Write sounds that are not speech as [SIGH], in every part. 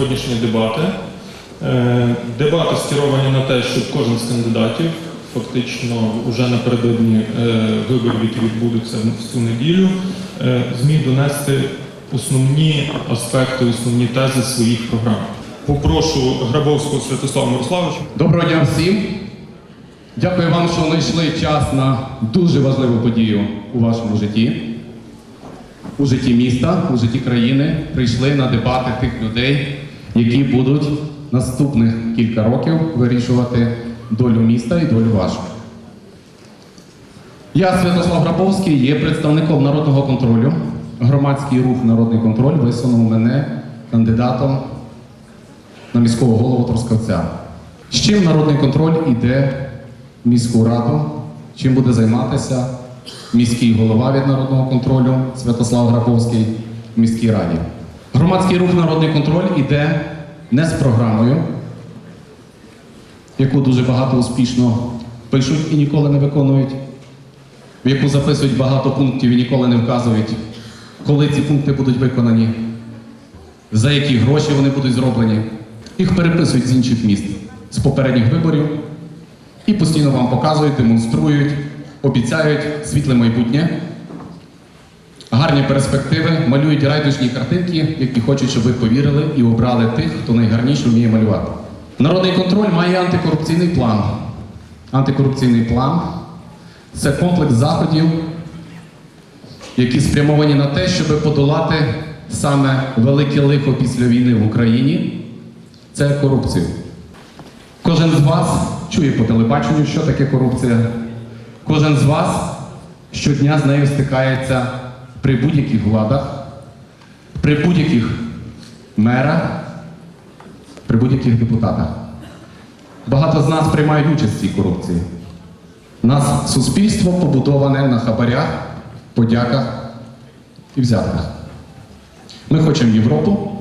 сьогоднішні дебати. Е, Дебати скеровані на те, щоб кожен з кандидатів, фактично вже напередодні е, виборів, які відбудуться в цю неділю, е, зміг донести основні аспекти, основні тези своїх програм. Попрошу Грабовського Святослава Мирославовича. Доброго дня всім. Дякую вам, що знайшли час на дуже важливу подію у вашому житті, у житті міста, у житті країни. Прийшли на дебати тих людей, які будуть наступних кілька років вирішувати долю міста і долю вашу. Я, Святослав Грабовський, є представником народного контролю. Громадський рух Народний контроль висунув мене кандидатом на міського голову Трускавця. З чим народний контроль іде в міську раду, чим буде займатися міський голова від народного контролю Святослав Грабовський в міській раді. Громадський рух Народний контроль іде не з програмою, яку дуже багато успішно пишуть і ніколи не виконують, в яку записують багато пунктів і ніколи не вказують, коли ці пункти будуть виконані за які гроші вони будуть зроблені. Їх переписують з інших міст, з попередніх виборів і постійно вам показують, демонструють, обіцяють світле майбутнє, гарні перспективи, малюють райдужні картинки, які хочуть, щоб ви повірили і обрали тих, хто найгарніше вміє малювати. Народний контроль має антикорупційний план. Антикорупційний план це комплекс заходів, які спрямовані на те, щоб подолати саме велике лихо після війни в Україні це корупцію. Кожен з вас чує по телебаченню, що таке корупція. Кожен з вас щодня з нею стикається при будь-яких владах, при будь-яких мерах, при будь-яких депутатах. Багато з нас приймають участь в цій корупції. Нас суспільство побудоване на хабарях, подяках і взятках. Ми хочемо Європу,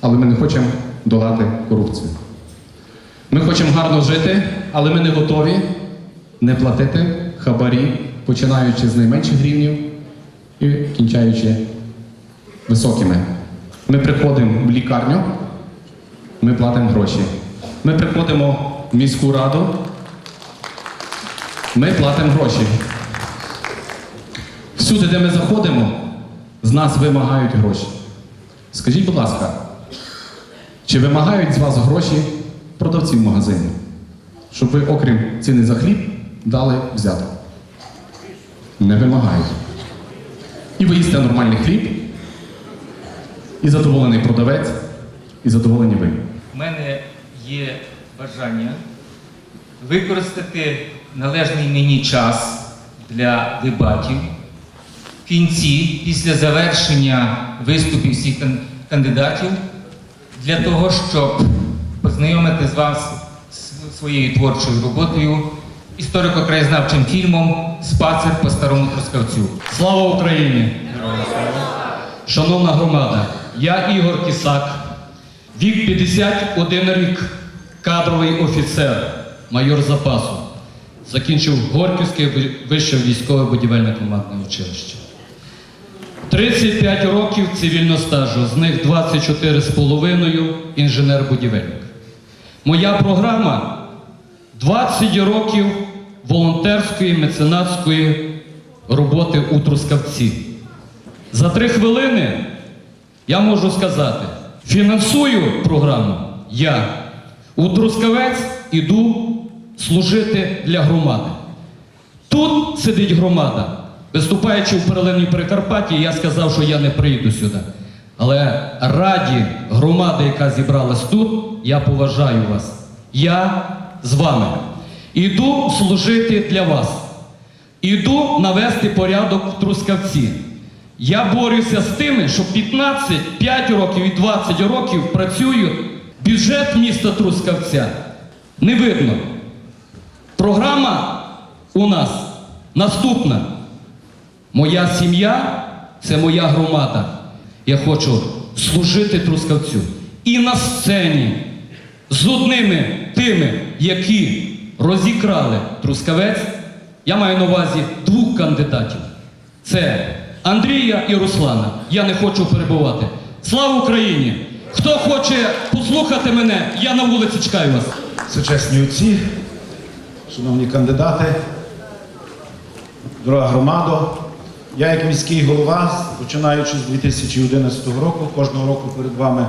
але ми не хочемо долати корупцію. Ми хочемо гарно жити, але ми не готові не платити хабарі, починаючи з найменших рівнів і кінчаючи високими. Ми приходимо в лікарню, ми платимо гроші. Ми приходимо в міську раду, ми платимо гроші. Всюди, де ми заходимо, з нас вимагають гроші. Скажіть, будь ласка, чи вимагають з вас гроші продавці в магазині? Щоб ви, окрім ціни за хліб, дали взятку? Не вимагають. І ви нормальний хліб, і задоволений продавець, і задоволені ви. У мене є бажання використати належний мені час для дебатів. В кінці, після завершення виступів всіх кандидатів, для того, щоб познайомити з вас своєю творчою роботою, історико-краєзнавчим фільмом Спацир по старому Трускавцю. Слава Україні! Шановна громада, я Ігор Кісак, вік 51 рік, кадровий офіцер, майор запасу. Закінчив Горківське вище військове будівельне командне училище. 35 років цивільного стажу, з них 24 з половиною інженер-будівельник. Моя програма 20 років волонтерської меценатської роботи у Трускавці. За три хвилини я можу сказати, фінансую програму я. У Трускавець іду служити для громади. Тут сидить громада. Виступаючи в переливній Прикарпатті, я сказав, що я не прийду сюди. Але раді громади, яка зібралась тут, я поважаю вас. Я з вами. Іду служити для вас. Іду навести порядок в Трускавці. Я борюся з тими, що 15, 5 років і 20 років працюють бюджет міста Трускавця. Не видно. Програма у нас наступна. Моя сім'я це моя громада. Я хочу служити Трускавцю. І на сцені з одними тими, які розікрали Трускавець, я маю на увазі двох кандидатів. Це Андрія і Руслана. Я не хочу перебувати. Слава Україні! Хто хоче послухати мене, я на вулиці чекаю вас. Сучасні отці, шановні кандидати, дорога громада, я як міський голова, починаючи з 2011 року, кожного року перед вами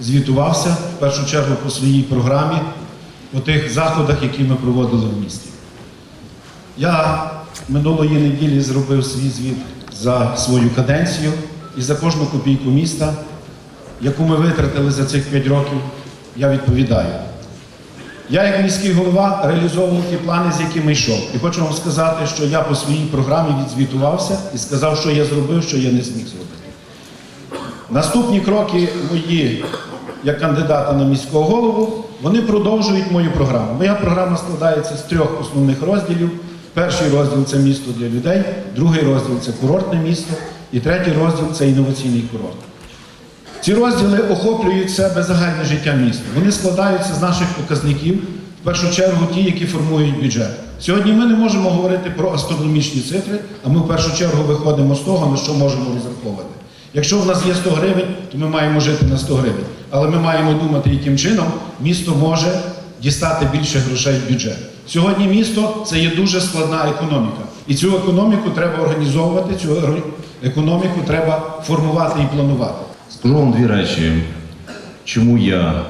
звітувався, в першу чергу по своїй програмі, по тих заходах, які ми проводили в місті. Я минулої неділі зробив свій звіт за свою каденцію і за кожну копійку міста, яку ми витратили за цих 5 років, я відповідаю. Я, як міський голова, реалізовував ті плани, з якими йшов. І хочу вам сказати, що я по своїй програмі відзвітувався і сказав, що я зробив, що я не зміг зробити. Наступні кроки мої як кандидата на міського голову, вони продовжують мою програму. Моя програма складається з трьох основних розділів. Перший розділ це місто для людей, другий розділ це курортне місто, і третій розділ це інноваційний курорт. Ці розділи охоплюють себе загальне життя міста. Вони складаються з наших показників, в першу чергу ті, які формують бюджет. Сьогодні ми не можемо говорити про астрономічні цифри, а ми в першу чергу виходимо з того, на що можемо розраховувати. Якщо в нас є 100 гривень, то ми маємо жити на 100 гривень. Але ми маємо думати, яким чином місто може дістати більше грошей в бюджет. Сьогодні місто це є дуже складна економіка. І цю економіку треба організовувати, цю економіку треба формувати і планувати. Скажу вам дві речі, чому я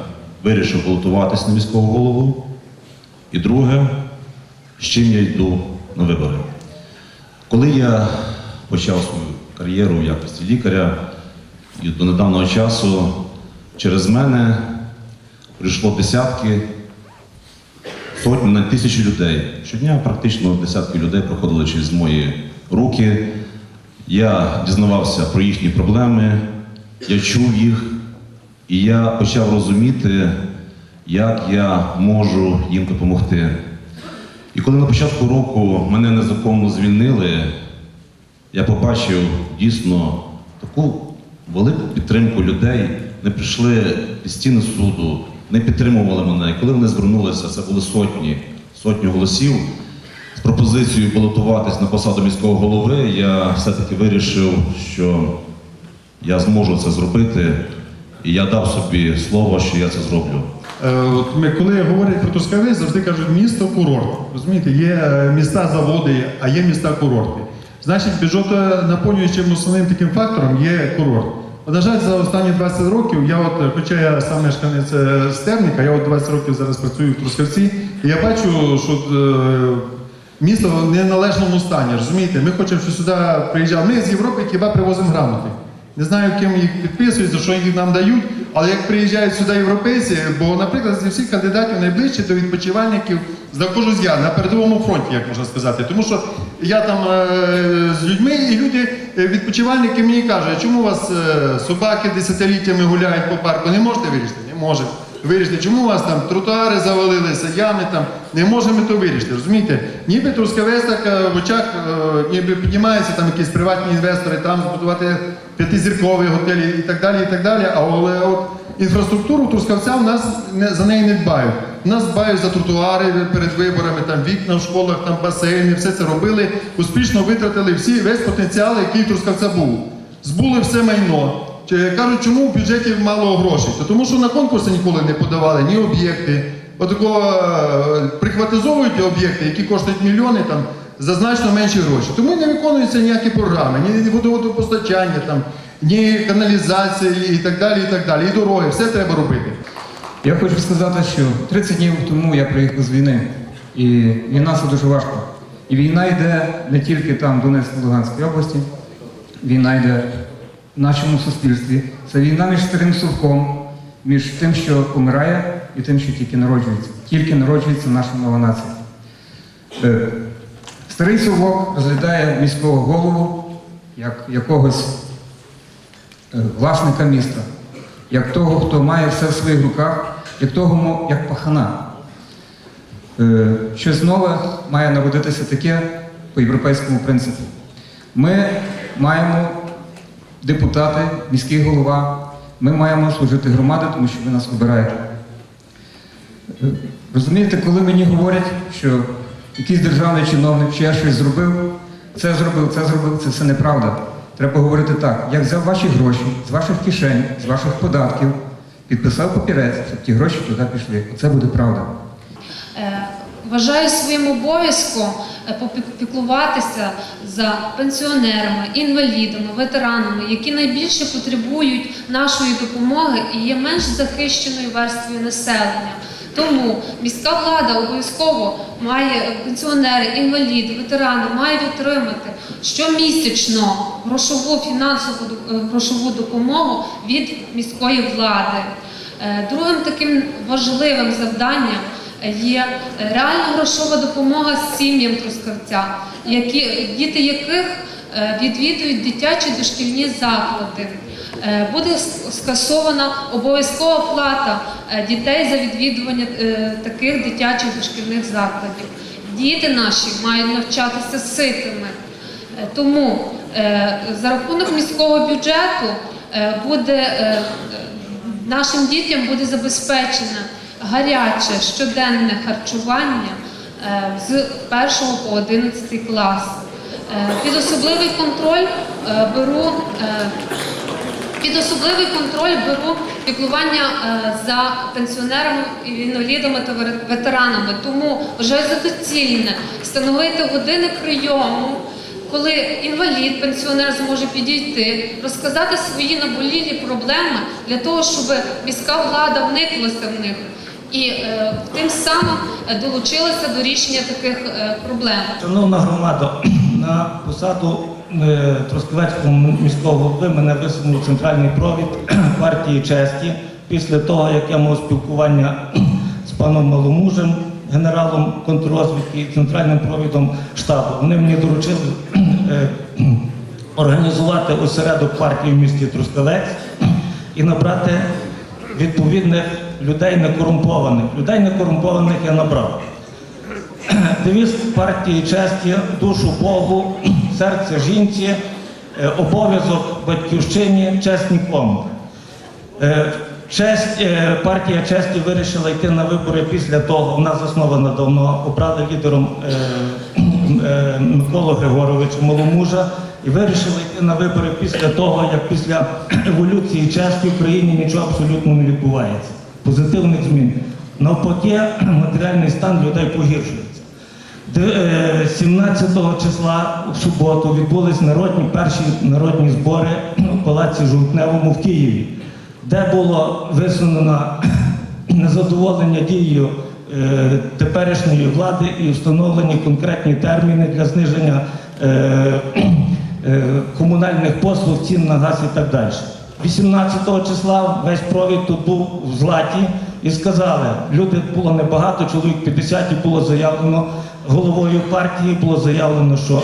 вирішив балотуватись на міського голову, і друге, з чим я йду на вибори. Коли я почав свою кар'єру в якості лікаря, і до недавнього часу через мене прийшло десятки, сотні, навіть тисячі людей. Щодня практично десятки людей проходили через мої руки. Я дізнавався про їхні проблеми, я чув їх, і я почав розуміти, як я можу їм допомогти. І коли на початку року мене незаконно звільнили, я побачив дійсно таку велику підтримку людей. Не прийшли під стіни суду, не підтримували мене. І коли вони звернулися, це були сотні, сотні голосів з пропозицією балотуватись на посаду міського голови, я все-таки вирішив, що я зможу це зробити, і я дав собі слово, що я це зроблю. Е, ми, коли говорять про Трускавець, завжди кажуть місто курорт. Розумієте, є е, міста заводи, а є міста курорти. Значить, бюджетонаповнюючим основним таким фактором є курорт. На жаль, за останні 20 років я, от, хоча я сам мешканець е, Стерника, я от 20 років зараз працюю в Трускавці, і я бачу, що е, місто в неналежному стані. Розумієте, ми хочемо, щоб сюди приїжджав. Ми з Європи хіба привозимо грамоти. Не знаю, ким їх підписують, за що їх нам дають, але як приїжджають сюди європейці, бо, наприклад, зі всіх кандидатів найближче до відпочивальників знаходжусь я на передовому фронті, як можна сказати. Тому що я там е, з людьми, і люди, е, відпочивальники мені кажуть, чому у вас е, собаки десятиліттями гуляють по парку? Не можете вирішити? Не можемо. Вирішити, чому у вас там тротуари завалилися, ями там, не можемо то вирішити. Розумієте? Ніби Трускавець так в очах, ніби піднімаються там якісь приватні інвестори, там збудувати п'ятизіркові готелі і так далі, і так далі. Але от інфраструктуру Трускавця в нас не, за неї не дбають. Нас дбають за тротуари перед виборами, там вікна в школах, там басейни, все це робили, успішно витратили всі, весь потенціал, який Трускавця був. Збули все майно. Кажуть, чому в бюджеті мало грошей? Та тому що на конкурси ніколи не подавали ні об'єкти. Отако е, прихватизовують об'єкти, які коштують мільйони там, за значно менші гроші. Тому не виконуються ніякі програми, ні водопостачання, там, ні каналізації і так далі, і так далі. І дороги, все треба робити. Я хочу сказати, що 30 днів тому я приїхав з війни, і війна це дуже важко. І війна йде не тільки там, в Донецькій, Луганській області, війна йде в нашому суспільстві. Це війна між старим совком, між тим, що помирає, і тим, що тільки народжується. Тільки народжується наша нова нація. Е, Старий совок розглядає міського голову як якогось власника міста, як того, хто має все в своїх руках, як того, як пахана. Е, Щось нове має народитися таке по європейському принципу. Ми маємо депутати, міський голова, ми маємо служити громаді, тому що ви нас обираєте. Е, Розумієте, коли мені говорять, що якийсь державний чиновник чи я щось зробив, це зробив, це зробив, це все неправда. Треба говорити так. Я взяв ваші гроші з ваших кишень, з ваших податків, підписав папірець, щоб ті гроші туди пішли. Оце буде правда. Е, Вважаю своїм обов'язком е, попіклуватися за пенсіонерами, інвалідами, ветеранами, які найбільше потребують нашої допомоги і є менш захищеною верствою населення. Тому міська влада обов'язково має пенсіонери, інваліди, ветерани мають отримати щомісячно грошову фінансову е, грошову допомогу від міської влади. Е, Другим таким важливим завданням є реальна грошова допомога сім'ям Трускавця, які, діти яких е, відвідують дитячі дошкільні заклади. Е, Буде скасована обов'язкова плата е, дітей за відвідування е, таких дитячих дошкільних закладів. Діти наші мають навчатися ситими. Тому за рахунок міського бюджету буде нашим дітям буде забезпечено гаряче щоденне харчування з 1 по 11 клас. Під особливий контроль беру під особливий контроль беру піклування е, за пенсіонерами, і інвалідами та ветеранами. Тому вважаю за доцільне встановити години прийому, коли інвалід, пенсіонер зможе підійти, розказати свої наболілі проблеми для того, щоб міська влада вниклася в них і е, тим самим долучилася до рішення таких е, проблем. Шановна громада, [CLEARS THROAT] на посаду Трускавецького міського голови мене висунув центральний провід [CLEARS THROAT] партії честі після того, як я мав спілкування [CLEARS THROAT] з паном Маломужем, генералом контррозвідки і центральним провідом штабу. Вони мені доручили [CLEARS THROAT] е, організувати осередок партії в місті Трускавець і набрати відповідних людей некорумпованих. Людей некорумпованих я набрав. Девіз партії честі, душу Богу, серце жінці, е, обов'язок батьківщині, честь нікому. Е, Честь, е, партія честі вирішила йти на вибори після того, вона заснована давно, обрали лідером Миколу Григоровича Маломужа і вирішили йти на вибори після того, як після еволюції честі в країні нічого абсолютно не відбувається. Позитивних змін. Навпаки, матеріальний стан людей погіршується. Де- е, 17 числа в суботу відбулись народні перші народні збори в палаці Жовтневому в Києві, де було висунено [CLEARS THROAT] незадоволення дією е, теперішньої влади і встановлені конкретні терміни для зниження е, [CLEARS THROAT] комунальних послуг, цін на газ і так далі. 18 числа весь провід тут був в златі і сказали, люди було небагато, чоловік 50 і було заявлено головою партії, було заявлено, що